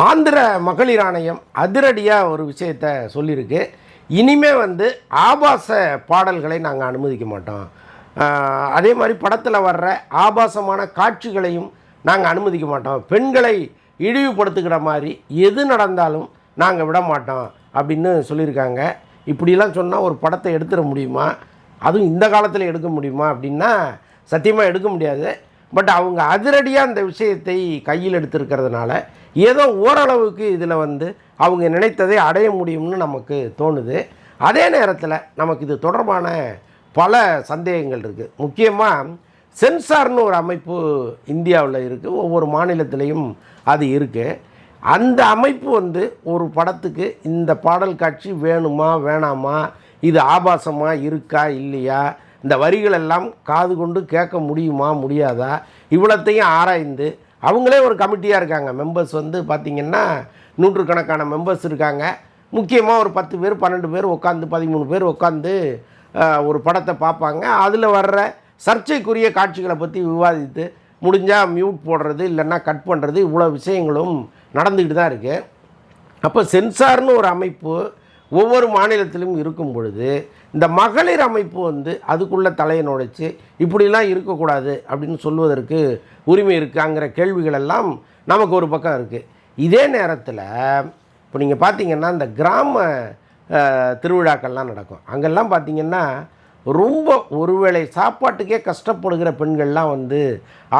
ஆந்திர மகளிர் ஆணையம் அதிரடியாக ஒரு விஷயத்த சொல்லியிருக்கு. இனிமே வந்து ஆபாச பாடல்களை நாங்கள் அனுமதிக்க மாட்டோம். அதே மாதிரி படத்தில் வர்ற ஆபாசமான காட்சிகளையும் நாங்கள் அனுமதிக்க மாட்டோம். பெண்களை இழிவுபடுத்துகிற மாதிரி எது நடந்தாலும் நாங்கள் விட மாட்டோம் அப்படின்னு சொல்லியிருக்காங்க. இப்படிலாம் சொன்னால் ஒரு படத்தை எடுத்துட முடியுமா? அதுவும் இந்த காலத்தில் எடுக்க முடியுமா அப்படின்னா சத்தியமாக எடுக்க முடியாது. பட் அவங்க அதிரடியாக அந்த விஷயத்தை கையில் எடுத்திருக்கிறதுனால ஏதோ ஓரளவுக்கு இதில் வந்து அவங்க நினைத்ததை அடைய முடியும்னு நமக்கு தோணுது. அதே நேரத்தில் நமக்கு இது தொடர்பான பல சந்தேகங்கள் இருக்குது முக்கியமாக சென்சார்னு ஒரு அமைப்பு இந்தியாவில் இருக்குது ஒவ்வொரு மாநிலத்திலையும் அது இருக்குது அந்த அமைப்பு வந்து ஒரு படத்துக்கு இந்த பாடல் காட்சி வேணுமா வேணாமா இது ஆபாசமாக இருக்கா இல்லையா இந்த வரிகளெல்லாம் காது கொண்டு கேட்க முடியுமா முடியாதா இவ்வளத்தையும் ஆராய்ந்து அவங்களே ஒரு கமிட்டியாக இருக்காங்க. மெம்பர்ஸ் வந்து பார்த்திங்கன்னா நூற்றுக்கணக்கான மெம்பர்ஸ் இருக்காங்க. முக்கியமாக ஒரு பத்து பேர் பன்னெண்டு பேர் உட்காந்து பதிமூணு பேர் உட்காந்து ஒரு படத்தை பார்ப்பாங்க. அதில் வர்ற சர்ச்சைக்குரிய காட்சிகளை பற்றி விவாதித்து முடிஞ்சால் மியூட் போடுறது இல்லைன்னா கட் பண்ணுறது இவ்வளோ விஷயங்களும் நடந்துக்கிட்டு தான் இருக்குது அப்போ சென்சார்னு ஒரு அமைப்பு ஒவ்வொரு மாநிலத்திலும் இருக்கும் பொழுது இந்த மகளிர் அமைப்பு வந்து அதுக்குள்ளே தலையை நுழைச்சி இப்படிலாம் இருக்கக்கூடாது அப்படின்னு சொல்வதற்கு உரிமை இருக்காங்கிற கேள்விகள் எல்லாம் நமக்கு ஒரு பக்கம் இருக்குது இதே நேரத்தில் இப்போ நீங்கள் பார்த்தீங்கன்னா இந்த கிராம திருவிழாக்கள்லாம் நடக்கும். அங்கெல்லாம் பார்த்தீங்கன்னா ரொம்ப ஒருவேளை சாப்பாட்டுக்கே கஷ்டப்படுகிற பெண்கள்லாம் வந்து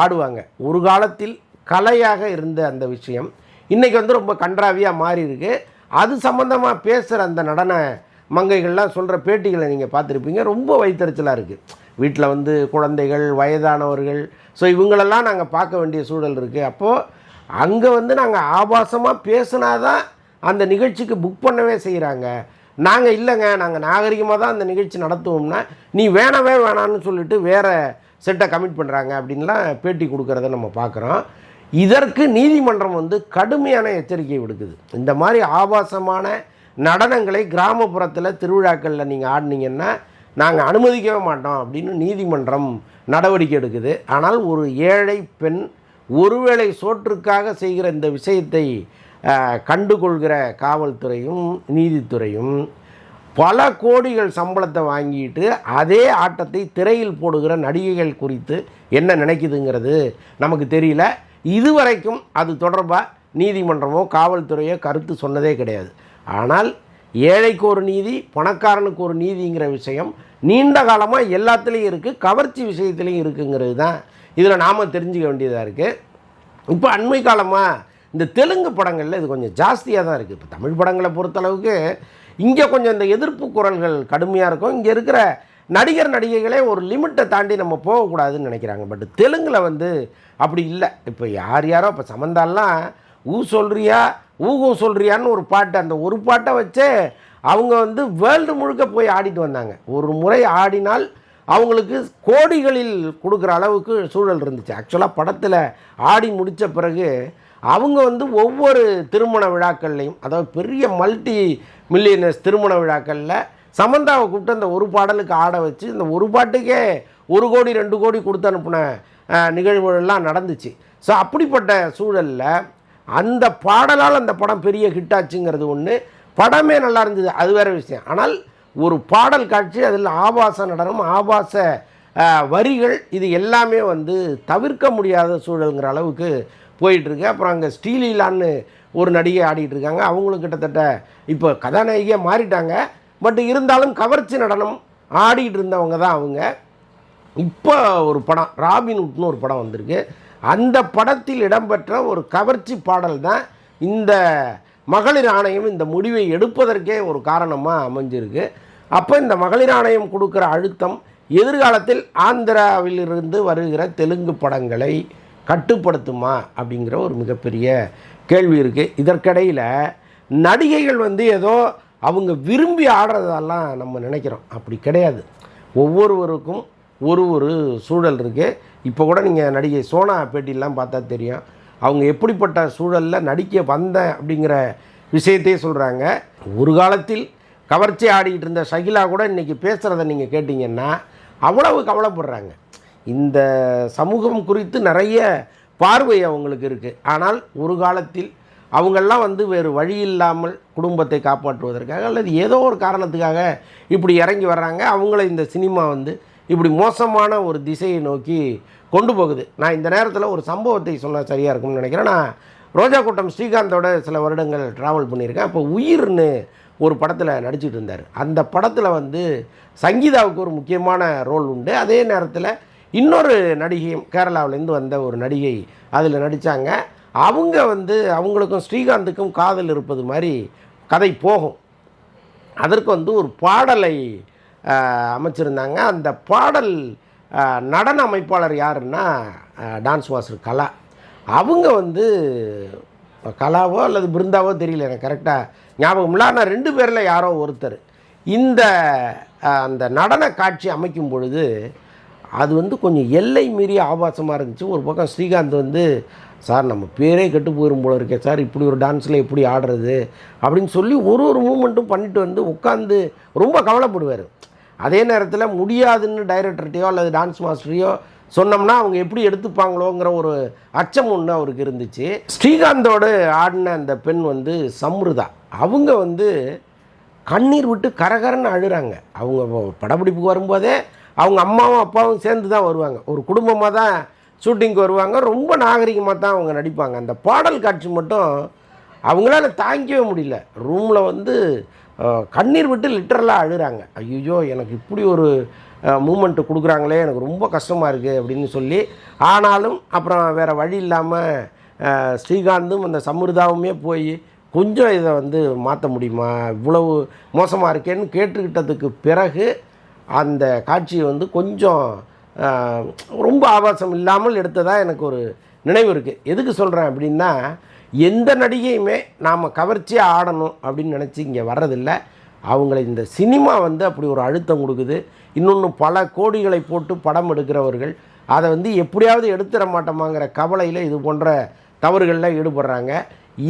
ஆடுவாங்க. ஒரு காலத்தில் கலையாக இருந்த அந்த விஷயம் இன்றைக்கி வந்து ரொம்ப கன்றாவியாக மாறி இருக்குது அது சம்மந்தமாக பேசுகிற அந்த நடன மங்கைகள்லாம் சொல்கிற பேட்டிகளை நீங்கள் பார்த்துருப்பீங்க. ரொம்ப வயிற்றுச்சலாக இருக்குது வீட்டில் வந்து குழந்தைகள் வயதானவர்கள். ஸோ இவங்களெல்லாம் நாங்கள் பார்க்க வேண்டிய சூழல் இருக்குது அப்போது அங்கே வந்து நாங்கள் ஆபாசமாக பேசுனாதான் அந்த நிகழ்ச்சிக்கு புக் பண்ணவே செய்கிறாங்க நாங்கள் இல்லைங்க. நாங்கள் நாகரிகமாக தான் அந்த நிகழ்ச்சி நடத்துவோம்னா நீ வேணவே வேணான்னு சொல்லிட்டு வேறு செட்டை கமிட் பண்ணுறாங்க அப்படின்லாம் பேட்டி கொடுக்குறத நம்ம பார்க்குறோம். இதற்கு நீதிமன்றம் வந்து கடுமையான எச்சரிக்கை விடுக்குது. இந்த மாதிரி ஆபாசமான நடனங்களை கிராமப்புறத்தில் திருவிழாக்களில் நீங்கள் ஆடினீங்கன்னா நாங்கள் அனுமதிக்கவே மாட்டோம் அப்படின்னு நீதிமன்றம் நடவடிக்கை எடுக்குது. ஆனால் ஒரு ஏழை பெண் ஒருவேளை சோற்றுக்காக செய்கிற இந்த விஷயத்தை கண்டுகொள்கிற காவல்துறையும் நீதித்துறையும் பல கோடிகள் சம்பளத்தை வாங்கிட்டு அதே ஆட்டத்தை திரையில் போடுகிற நடிகைகள் குறித்து என்ன நினைக்குதுங்கிறது நமக்கு தெரியல. இதுவரைக்கும் அது தொடர்பாக நீதிமன்றமோ காவல்துறையோ கருத்து சொன்னதே கிடையாது. ஆனால் ஏழைக்கு ஒரு நீதி பணக்காரனுக்கு ஒரு நீதிங்கிற விஷயம் நீண்ட காலமாக எல்லாத்துலேயும் இருக்குது கவர்ச்சி விஷயத்துலேயும் இருக்குங்கிறது தான் இதில் நாம் தெரிஞ்சுக்க வேண்டியதாக இருக்குது இப்போ அண்மை காலமாக இந்த தெலுங்கு படங்களில் இது கொஞ்சம் ஜாஸ்தியாக தான் இருக்குது இப்போ தமிழ் படங்களை பொறுத்தளவுக்கு இங்கே கொஞ்சம் இந்த எதிர்ப்பு குரல்கள் கடுமையாக இருக்கும். இங்கே இருக்கிற நடிகர் நடிகைகளே ஒரு லிமிட்டை தாண்டி நம்ம போகக்கூடாதுன்னு நினைக்கிறாங்க. பட் தெலுங்கில் வந்து அப்படி இல்லை. இப்போ யார் யாரோ இப்போ சமந்தாலாம் ஊ சொல்கிறியா ஊகம் சொல்கிறியான்னு ஒரு பாட்டு அந்த ஒரு பாட்டை வச்சே அவங்க வந்து வேர்ல்டு முழுக்க போய் ஆடிட்டு வந்தாங்க. ஒரு முறை ஆடினால் அவங்களுக்கு கோடிகளில் கொடுக்குற அளவுக்கு சூழல் இருந்துச்சு. ஆக்சுவலாக படத்தில் ஆடி முடித்த பிறகு அவங்க வந்து ஒவ்வொரு திருமண விழாக்கள்லையும் அதாவது பெரிய மல்டி மில்லியனர்ஸ் திருமண விழாக்களில் சமந்தாவை கூப்பிட்டு அந்த ஒரு பாடலுக்கு ஆட வச்சு இந்த ஒரு பாட்டுக்கே ஒரு கோடி ரெண்டு கோடி கொடுத்து அனுப்பின நிகழ்வுகள்லாம் நடந்துச்சு. ஸோ அப்படிப்பட்ட சூழலில் அந்த பாடலால் அந்த படம் பெரிய ஹிட் ஆச்சுங்கிறது ஒன்று படமே நல்லா இருந்தது அது வேற விஷயம். ஆனால் ஒரு பாடல் காட்சி அதில் ஆபாச நடனம் ஆபாச வரிகள் இது எல்லாமே வந்து தவிர்க்க முடியாத சூழலுங்கிற அளவுக்கு போயிட்டுருக்கு. அப்புறம் அங்கே ஸ்டீலீலான்னு ஒரு நடிகை ஆடிட்டு இருக்காங்க. அவங்களும் கிட்டத்தட்ட இப்போ கதாநாயகியாக மாறிட்டாங்க. பட் இருந்தாலும் கவர்ச்சி நடனம் ஆடிட்டு இருந்தவங்க தான் அவங்க. இப்போ ஒரு படம் ராபின்வுட்னு ஒரு படம் வந்திருக்கு. அந்த படத்தில் இடம்பெற்ற ஒரு கவர்ச்சி பாடல் தான் இந்த மகளிர் ஆணையம் இந்த முடிவை எடுப்பதற்கே ஒரு காரணமாக அமைஞ்சிருக்கு. அப்போ இந்த மகளிர் ஆணையம் கொடுக்குற அழுத்தம் எதிர்காலத்தில் ஆந்திராவிலிருந்து வருகிற தெலுங்கு படங்களை கட்டுப்படுத்துமா அப்படிங்கிற ஒரு மிகப்பெரிய கேள்வி இருக்குது இதற்கிடையில் நடிகைகள் வந்து ஏதோ அவங்க விரும்பி ஆடுறதெல்லாம் நம்ம நினைக்கிறோம். அப்படி கிடையாது. ஒவ்வொருவருக்கும் ஒரு ஒரு சூழல் இருக்குது இப்போ கூட நீங்கள் நடிகை சோனா பேட்டிலாம் பார்த்தா தெரியும். அவங்க எப்படிப்பட்ட சூழலில் நடிக்க வந்தேன் அப்படிங்கிற விஷயத்தையே சொல்கிறாங்க ஒரு காலத்தில் கவர்ச்சி ஆடிக்கிட்டு இருந்த ஷகிலா கூட இன்றைக்கி பேசுகிறத நீங்கள் கேட்டிங்கன்னா அவ்வளவு கவலைப்படுறாங்க. இந்த சமூகம் குறித்து நிறைய பார்வை அவங்களுக்கு இருக்குது ஆனால் ஒரு காலத்தில் அவங்கெல்லாம் வந்து வேறு வழி இல்லாமல் குடும்பத்தை காப்பாற்றுவதற்காக அல்லது ஏதோ ஒரு காரணத்துக்காக இப்படி இறங்கி வர்றாங்க. அவங்கள இந்த சினிமா வந்து இப்படி மோசமான ஒரு திசையை நோக்கி கொண்டு போகுது. நான் இந்த நேரத்தில் ஒரு சம்பவத்தை சொன்னால் சரியாக இருக்கும்னு நினைக்கிறேன். நான் ரோஜா கூட்டம் ஸ்ரீகாந்தோட சில வருடங்கள் ட்ராவல் பண்ணியிருக்கேன். அப்போ உயிர்னு ஒரு படத்தில் நடிச்சிட்டு இருந்தார். அந்த படத்தில் வந்து சங்கீதாவுக்கு ஒரு முக்கியமான ரோல் உண்டு. அதே நேரத்தில் இன்னொரு நடிகையும் கேரளாவிலேருந்து வந்த ஒரு நடிகை அதில் நடித்தாங்க அவங்க வந்து அவங்களுக்கும் ஸ்ரீகாந்துக்கும் காதல் இருப்பது மாதிரி கதை போகும். அதற்கு வந்து ஒரு பாடலை அமைச்சிருந்தாங்க. அந்த பாடல் நடன அமைப்பாளர் யாருன்னா டான்ஸ் மாஸ்டர் கலா. அவங்க வந்து கலாவோ அல்லது பிருந்தாவோ தெரியல எனக்கு கரெக்டாக ஞாபகம் இல்லை. ஆனால் ரெண்டு பேரில் யாரோ ஒருத்தர். இந்த அந்த நடன காட்சி அமைக்கும் பொழுது அது வந்து கொஞ்சம் எல்லை மீறிய ஆபாசமாக இருந்துச்சு. ஒரு பக்கம் ஸ்ரீகாந்த் வந்து சார் நம்ம பேரே கெட்டு போயிடும் போல இருக்கே சார். இப்படி ஒரு டான்ஸில் எப்படி ஆடுறது? அப்படின்னு சொல்லி ஒரு ஒரு மூமெண்ட்டும் பண்ணிட்டு வந்து உட்காந்து ரொம்ப கவலைப்படுவார். அதே நேரத்தில் முடியாதுன்னு டைரக்டர்கிட்டையோ அல்லது டான்ஸ் மாஸ்டரையோ சொன்னோம்னா அவங்க எப்படி எடுத்துப்பாங்களோங்கிற ஒரு அச்சம் ஒன்று அவருக்கு இருந்துச்சு. ஸ்ரீகாந்தோடு ஆடின அந்த பெண் வந்து சம்ருதா. அவங்க வந்து கண்ணீர் விட்டு கரகரன்னு அழுறாங்க. அவங்க படப்பிடிப்புக்கு வரும்போதே அவங்க அம்மாவும் அப்பாவும் சேர்ந்து தான் வருவாங்க. ஒரு குடும்பமாக தான் ஷூட்டிங்க்கு வருவாங்க. ரொம்ப நாகரிகமாக தான் அவங்க நடிப்பாங்க. அந்த பாடல் காட்சி மட்டும் அவங்களால தாங்கிக்கவே முடியல. ரூமில் வந்து கண்ணீர் விட்டு லிட்டரலாக அழுகிறாங்க ஐயோ எனக்கு இப்படி ஒரு மூமெண்ட்டு கொடுக்குறாங்களே எனக்கு ரொம்ப கஷ்டமாக இருக்குது அப்படின்னு சொல்லி ஆனாலும் அப்புறம் வேறு வழி இல்லாமல் ஸ்ரீகாந்தும் அந்த சமிருதாவுமே போய் கொஞ்சம் இதை வந்து மாற்ற முடியுமா? இவ்வளவு மோசமாக இருக்கேன்னு கேட்டுக்கிட்டதுக்கு பிறகு அந்த காட்சியை வந்து கொஞ்சம் ரொம்ப ஆபாசம் இல்லாமல் எடுத்ததாக எனக்கு ஒரு நினைவு இருக்குது எதுக்கு சொல்கிறேன் அப்படின்னா எந்த நடிகையுமே நாம் கவர்ச்சியாக ஆடணும் அப்படின்னு நினச்சி இங்கே வர்றதில்லை. அவங்கள இந்த சினிமா வந்து அப்படி ஒரு அழுத்தம் கொடுக்குது. இன்னொன்று பல கோடிகளை போட்டு படம் எடுக்கிறவர்கள் அதை வந்து எப்படியாவது எடுத்துட மாட்டோமாங்கிற கவலையில் இது போன்ற தவறுகளில் ஈடுபடுறாங்க.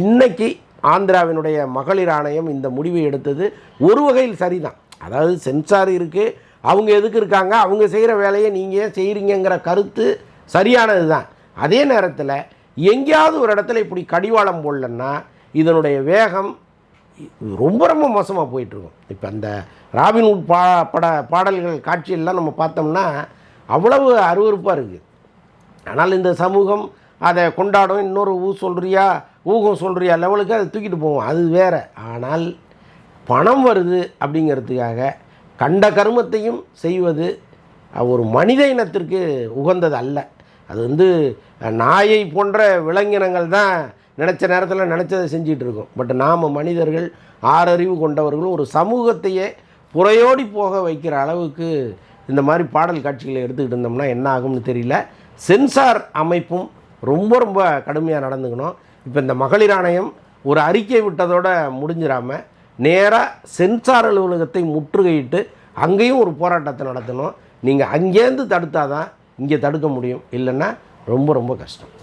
இன்றைக்கி ஆந்திராவினுடைய மகளிர் ஆணையம் இந்த முடிவை எடுத்தது. ஒரு வகையில் சரிதான். அதாவது சென்சார் இருக்குது அவங்க எதுக்கு இருக்காங்க? அவங்க செய்கிற வேலையை நீங்கள் ஏன் செய்கிறீங்கிற கருத்து சரியானது தான். அதே நேரத்தில் எங்கேயாவது ஒரு இடத்துல இப்படி கடிவாளம் போடலன்னா இதனுடைய வேகம் ரொம்ப ரொம்ப மோசமாக போயிட்டுருக்கும் இப்போ அந்த ராபின்வுட் பா பட பாடல்கள் காட்சியெல்லாம் நம்ம பார்த்தோம்னா அவ்வளவு அருவருப்பாக இருக்குது ஆனால் இந்த சமூகம் அதை கொண்டாடும். இன்னொரு ஊ சொல்கிறியா ஊகம் சொல்கிறியா லெவலுக்கு அதை தூக்கிட்டு போவோம். அது வேறு. ஆனால் பணம் வருது அப்படிங்கிறதுக்காக கண்ட கருமத்தையும் செய்வது ஒரு மனித இனத்திற்கு உகந்தது அல்ல அது வந்து நாயை போன்ற விலங்கினங்கள் தான் நினச்ச நேரத்தில் நினச்சதை செஞ்சிகிட்டு இருக்கோம். பட் நாம் மனிதர்கள் ஆறறிவு கொண்டவர்களும் ஒரு சமூகத்தையே புறையோடி போக வைக்கிற அளவுக்கு இந்த மாதிரி பாடல் காட்சிகளை எடுத்துக்கிட்டு இருந்தோம்னா என்ன ஆகும்னு தெரியல. சென்சார் அமைப்பும் ரொம்ப ரொம்ப கடுமையாக நடந்துக்கணும். இப்போ இந்த மகளிர் ஆணையம் ஒரு அறிக்கை விட்டதோடு முடிஞ்சிடாமல் நேராக சென்சார் அலுவலகத்தை முற்றுகையிட்டு அங்கேயும் ஒரு போராட்டத்தை நடத்தணும். நீங்கள் அங்கேருந்து தடுத்தாதான் இங்கே தடுக்க முடியும். இல்லைன்னா ரொம்ப ரொம்ப கஷ்டம்.